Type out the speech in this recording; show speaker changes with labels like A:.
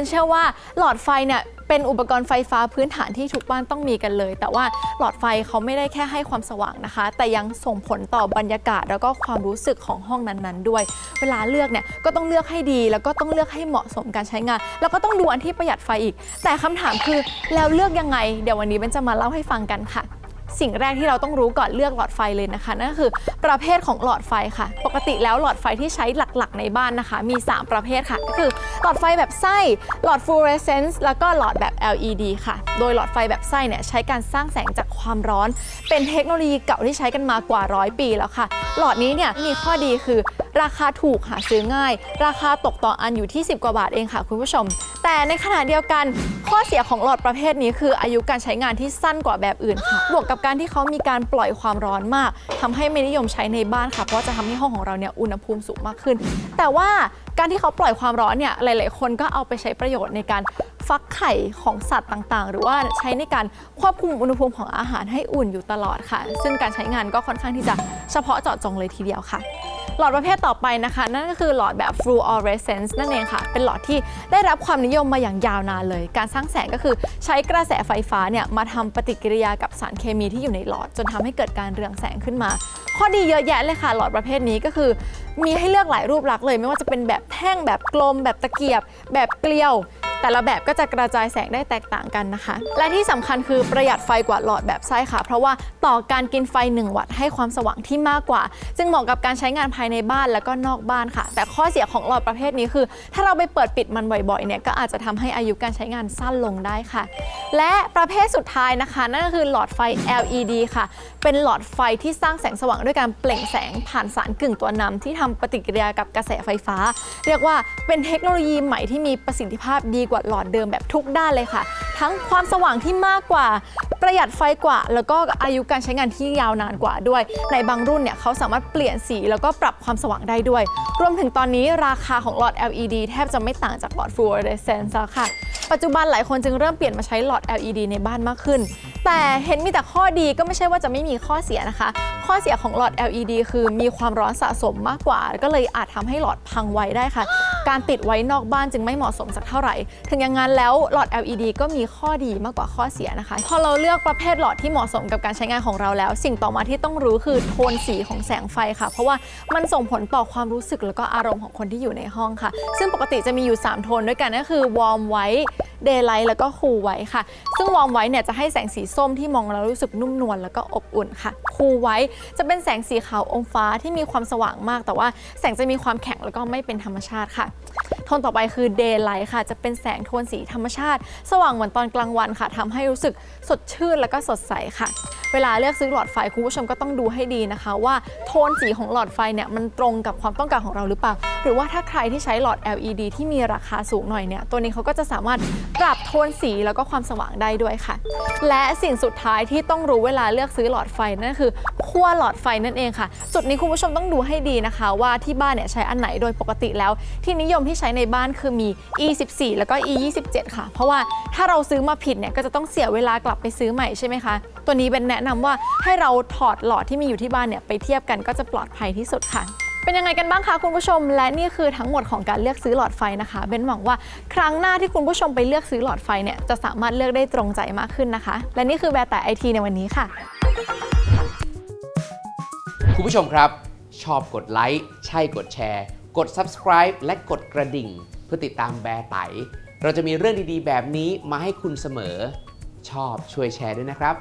A: นเชื่อว่าหลอดไฟเนี่ยเป็นอุปกรณ์ไฟฟ้าพื้นฐานที่ทุกบ้านต้องมีกันเลย แต่ว่าหลอดไฟเขาไม่ได้แค่ให้ความสว่างนะคะ แต่ยังส่งผลต่อบรรยากาศ แล้วก็ความรู้สึกของห้องนั้นๆ ด้วย เวลาเลือกเนี่ยก็ต้องเลือกให้ดี แล้วก็ต้องเลือกให้เหมาะสมการใช้งาน แล้วก็ต้องดูอันที่ประหยัดไฟอีก แต่คำถามคือแล้วเลือกยังไง เดี๋ยววันนี้เบนจะมาเล่าให้ฟังกันค่ะ สิ่งแรกที่เราต้องรู้ก่อนเลือกหลอดไฟเลยนะคะนั่นก็คือประเภทของหลอดไฟค่ะ ปกติแล้วหลอดไฟที่ใช้หลักๆ ในบ้านนะคะ มี 3 ประเภทค่ะ ก็คือหลอดไฟแบบไส้หลอดฟลูออเรสเซนซ์แล้วก็หลอดแบบ LED ค่ะ โดยหลอดไฟแบบไส้เนี่ยใช้การสร้างแสงจากความร้อน เป็นเทคโนโลยีเก่าที่ใช้กันมากว่าร้อยปีแล้วค่ะ หลอดนี้เนี่ยมีข้อดีคือราคาถูกหาซื้อง่าย ราคาตกต่ออันอยู่ที่ 10 กว่าบาทเองค่ะ คุณผู้ชม แต่ในขณะเดียวกัน ข้อเสียของหลอดประเภทนี้คืออายุการใช้งานที่สั้นกว่าแบบอื่นค่ะ บวกกับการที่เขามีการปล่อยความร้อนมากทำให้ไม่นิยมใช้ในบ้านค่ะ เพราะจะทำให้ห้องของเราเนี่ยอุณหภูมิสูงมากขึ้น แต่ว่าการที่เขาปล่อยความร้อนเนี่ยหลาย ๆ คนก็เอาไปใช้ประโยชน์ในการ ฟักไข่ของสัตว์ต่างๆ หรือว่าใช้ในการควบคุมอุณหภูมิของอาหารให้อุ่นอยู่ตลอดค่ะ ซึ่งการใช้งานก็ค่อนข้างที่จะเฉพาะเจาะจงเลยทีเดียวค่ะ หลอดประเภทต่อไปนะคะ นั่นก็คือหลอดแบบ fluorescence นั่นเองค่ะ เป็นหลอดที่ได้รับความนิยมมาอย่างยาวนานเลย การสร้างแสงก็คือใช้กระแสไฟฟ้าเนี่ยมาทำปฏิกิริยากับสารเคมีที่อยู่ในหลอด จนทำให้เกิดการเรืองแสงขึ้นมา ข้อดีเยอะแยะเลยค่ะ หลอดประเภทนี้ก็คือมีให้เลือกหลายรูปลักษณ์เลย ไม่ว่าจะเป็นแบบแท่งแบบกลม แบบตะเกียบ แบบเกลียว แต่ละแบบก็จะกระจายแสงได้แตกต่างกันนะคะ และที่สำคัญคือประหยัดไฟกว่าหลอดแบบไส้ค่ะ เพราะว่าต่อการกินไฟ 1 วัตต์ให้ความสว่างที่มากกว่า จึงเหมาะกับการใช้งานภายในบ้านแล้วก็นอกบ้านค่ะ แต่ข้อเสียของหลอดประเภทนี้คือ ถ้าเราไปเปิดปิดมันบ่อยๆเนี่ยก็อาจจะทำให้อายุการใช้งานสั้นลงได้ค่ะ และประเภทสุดท้ายนะคะ นั่นก็คือหลอดไฟ LED ค่ะ เป็นหลอดไฟที่สร้างแสงสว่างด้วยการเปล่งแสงผ่านสารกึ่งตัวนำที่ทำปฏิกิริยากับกระแสไฟฟ้า เรียกว่าเป็นเทคโนโลยีใหม่ที่มีประสิทธิภาพดีกว่าหลอดเดิมแบบทุกด้านเลยค่ะ ทั้งความสว่างที่มากกว่า ประหยัดไฟกว่า แล้วก็อายุการใช้งานที่ยาวนานกว่าด้วย ในบางรุ่นเนี่ยเขาสามารถเปลี่ยนสีแล้วก็ปรับความสว่างได้ด้วย รวมถึงตอนนี้ราคาของหลอด LED แทบจะไม่ต่างจากหลอด fluorescence แล้วค่ะปัจจุบันหลายคนจึงเริ่มเปลี่ยนมาใช้หลอด LED ในบ้านมากขึ้น แต่เห็นมีแต่ข้อดีก็ไม่ใช่ว่าจะไม่มีข้อเสียนะคะ ข้อเสียของหลอด LED คือมีความร้อนสะสมมากกว่า ก็เลยอาจทำให้หลอดพังไวได้ค่ะ การติดไว้นอกบ้านจึงไม่เหมาะสมสักเท่าไหร่ ถึงอย่างนั้นแล้วหลอด LED ก็มีข้อดีมากกว่าข้อเสียนะคะ พอเราเลือกประเภทหลอดที่เหมาะสมกับการใช้งานของเราแล้ว สิ่งต่อมาที่ต้องรู้คือโทนสีของแสงไฟค่ะ เพราะว่ามันส่งผลต่อความรู้สึกแล้วก็อารมณ์ของคนที่อยู่ในห้องค่ะ ซึ่งปกติจะมีอยู่ 3 โทนด้วยกันก็คือ warm white daylight แล้วก็ cool white ค่ะ ซึ่ง warm white เนี่ยจะให้แสงสีส้มที่มองแล้วรู้สึกนุ่มนวลแล้วก็อบอุ่นค่ะ cool white จะเป็นแสงสีขาวอมฟ้าที่มีความสว่างมาก แต่ว่าแสงจะมีความแข็งแล้วก็ไม่เป็นธรรมชาติค่ะ ทนต่อไปคือ daylight ค่ะ จะเป็นแสงโทนสีธรรมชาติ สว่างเหมือนตอนกลางวันค่ะทำให้รู้สึกสดชื่นแล้วก็สดใสค่ะ เวลาเลือกซื้อหลอดไฟคุณผู้ชมก็ต้องดูให้ดีนะคะ ว่าโทนสีของหลอดไฟเนี่ยมันตรงกับความต้องการของเราหรือเปล่า หรือว่าถ้าใครที่ใช้หลอด LED ที่มีราคาสูงหน่อยเนี่ยตัวนี้เขาก็จะสามารถปรับโทนสีแล้วก็ความสว่างได้ด้วยค่ะ และสิ่งสุดท้ายที่ต้องรู้เวลาเลือกซื้อหลอดไฟนั่นคือ ขั้วหลอดไฟนั่นเองค่ะ จุดนี้คุณผู้ชมต้องดูให้ดีนะคะ ว่าที่บ้านเนี่ยใช้อันไหนโดยปกติแล้ว ที่นิยมที่ใช้ในบ้านคือมี E14 แล้วก็ E27 ค่ะ เพราะว่าถ้าเราซื้อมาผิดเนี่ยก็จะต้องเสียเวลากลับไปซื้อใหม่ใช่ไหมคะ ตัวนี้เป็นแนะนำว่าให้เราถอดหลอดที่มีอยู่ที่บ้านเนี่ยไปเทียบกันก็จะปลอดภัยที่สุดค่ะเป็นยังไงกันบ้างคะคุณผู้ชม และนี่คือทั้งหมดของการเลือกซื้อหลอดไฟนะคะเบนหวังว่าครั้งหน้าที่คุณผู้ชมไปเลือกซื้อหลอดไฟเนี่ยจะสามารถเลือกได้ตรงใจมากขึ้นนะคะ และนี่คือแบรแต่ไอทีในวันนี้ค่ะ
B: คุณผู้ชมครับ ชอบกดไลค์ใช่กดแชร์ กด subscribe และกดกระดิ่ง เพื่อติดตามแบร์ไต เราจะมีเรื่องดีๆ แบบนี้มาให้คุณเสมอ ชอบช่วยแชร์ด้วยนะครับ